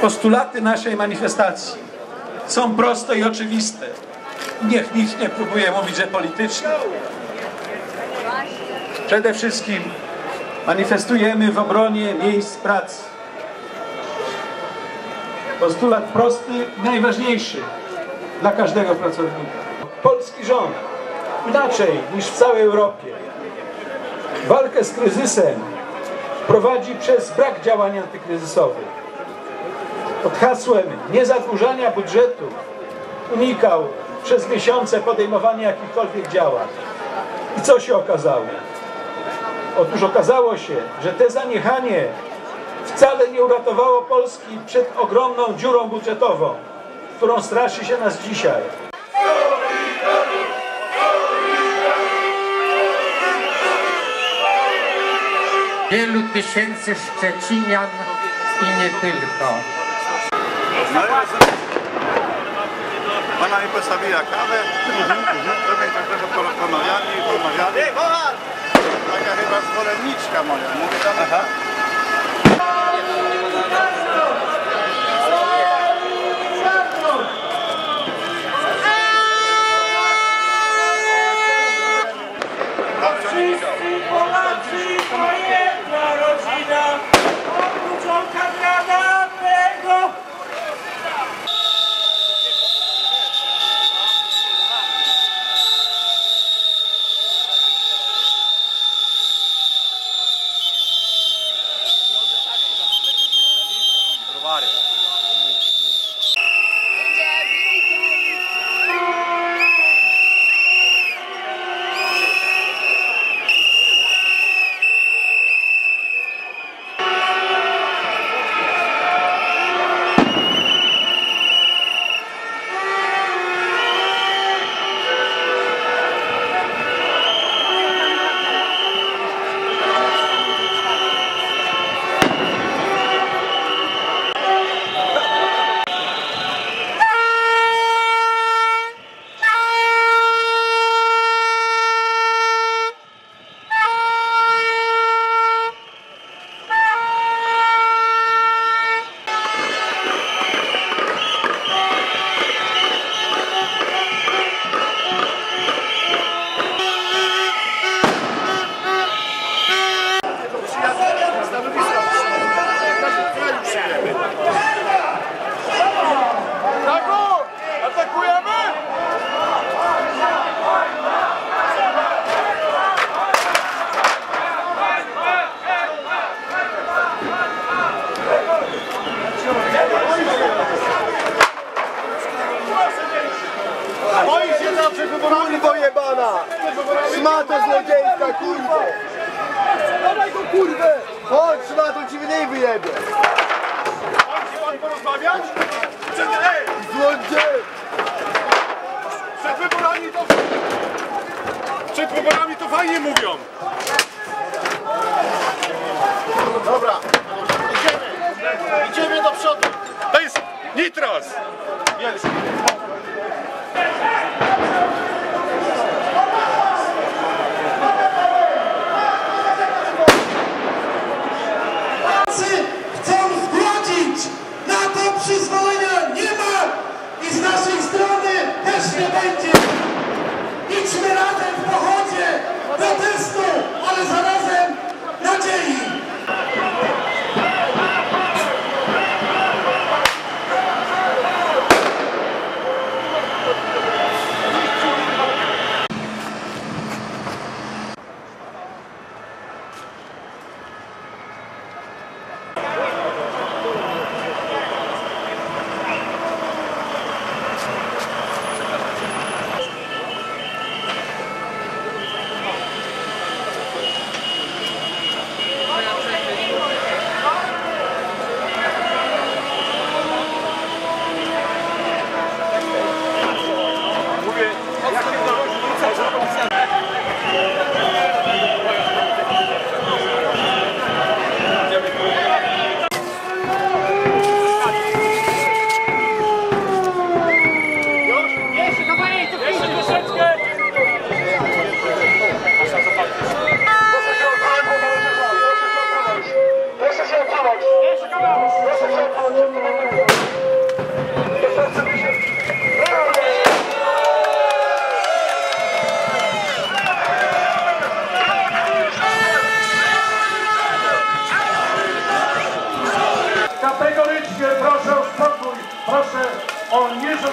Postulaty naszej manifestacji są proste i oczywiste. Niech nikt nie próbuje mówić, że polityczne. Przede wszystkim manifestujemy w obronie miejsc pracy. Postulat prosty, najważniejszy dla każdego pracownika. Polski rząd, inaczej niż w całej Europie, walkę z kryzysem prowadzi przez brak działań antykryzysowych pod hasłem niezadłużania budżetu unikał przez miesiące podejmowania jakichkolwiek działań. I co się okazało? Otóż okazało się, że te zaniechanie wcale nie uratowało Polski przed ogromną dziurą budżetową, którą straszy się nas dzisiaj. Wielu tysięcy Szczecinian i nie tylko. Ona mi postawiła kawę, sobie każdego pomawiali i pomawiali. Taka chyba zwolenniczka moja. Mówię do Boi się zawsze wyborami Kurwo jebana! Szmato złodziejska, kurwo! Dawaj go kurwę! Chodź, szmato ci w niej wyjebie! Chce pan porozmawiać? Przed, ej, Złodziej! przed wyborami to... Przed wyborami to fajnie mówią.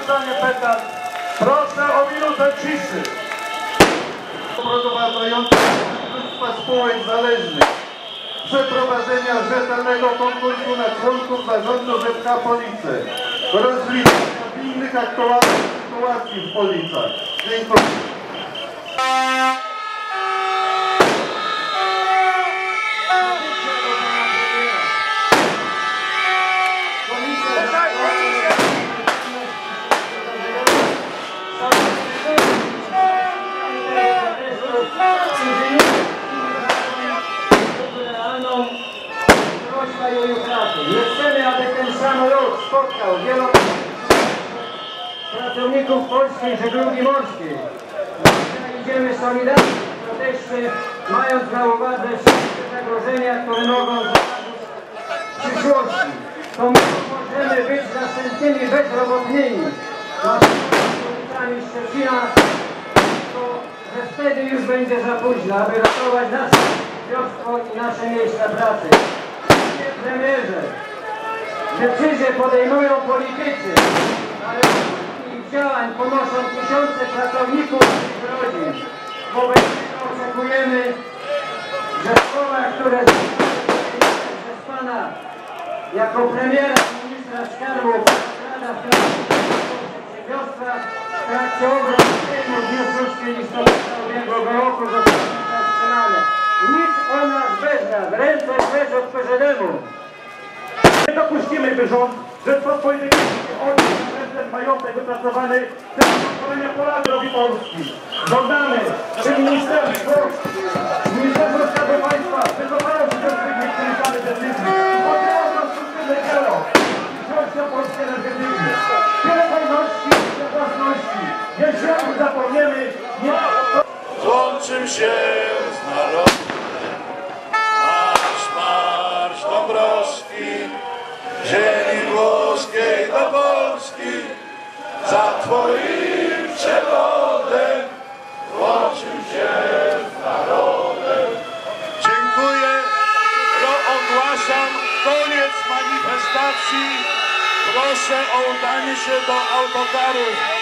Nierzucanie petard, proszę o minutę ciszy. Prowadzający Państwa Spółek Zależnych przeprowadzenia rzetelnego konkursu na członków zarządu ZK Police, rozliczenia innych aktualnych sytuacji w Policach. Dziękuję. Pracowników polskiej żeglugi morskiej. Idziemy solidarnie w proteście, mając na uwadze wszystkie zagrożenia, które mogą zaważyć w przyszłości. To my możemy być następnymi bezrobotnymi. Naszymi Szczecina, to że wtedy już będzie za późno, aby ratować nasze wiosło i nasze miejsca pracy. Panie premierze, decyzje podejmują politycy, ale działań ponoszą tysiące pracowników i rodzin. Wobec tego oczekujemy, że słowa, które przez Pana jako premiera ministra skarbu Rada przedsiębiorstwa w trakcie obrad Sejmu w dniu 6 listopada ubiegłego roku zostały zatrzymane. Nic o nas bez nas, ręce precz od PZM-u. Nie dopuścimy, by rząd Rzeczpospolitej odniósł prezydent majątek wypracowany przez pozwolenia Polaków i Polski. Żądamy, by ministerstwo, Ministerstwo Skarbu Państwa wycofało się ze swych nieprzyjmowanych decyzji. Podjęło konstruktywny dialog z Polską Polską energetycznie. Tyle wolności, tyle własności. Jeśli zapomniemy, nie... Złączym się z narodem, Twoim przewodem, złączym się z narodem. Dziękuję, to ogłaszam koniec manifestacji. Proszę o udanie się do autokarów.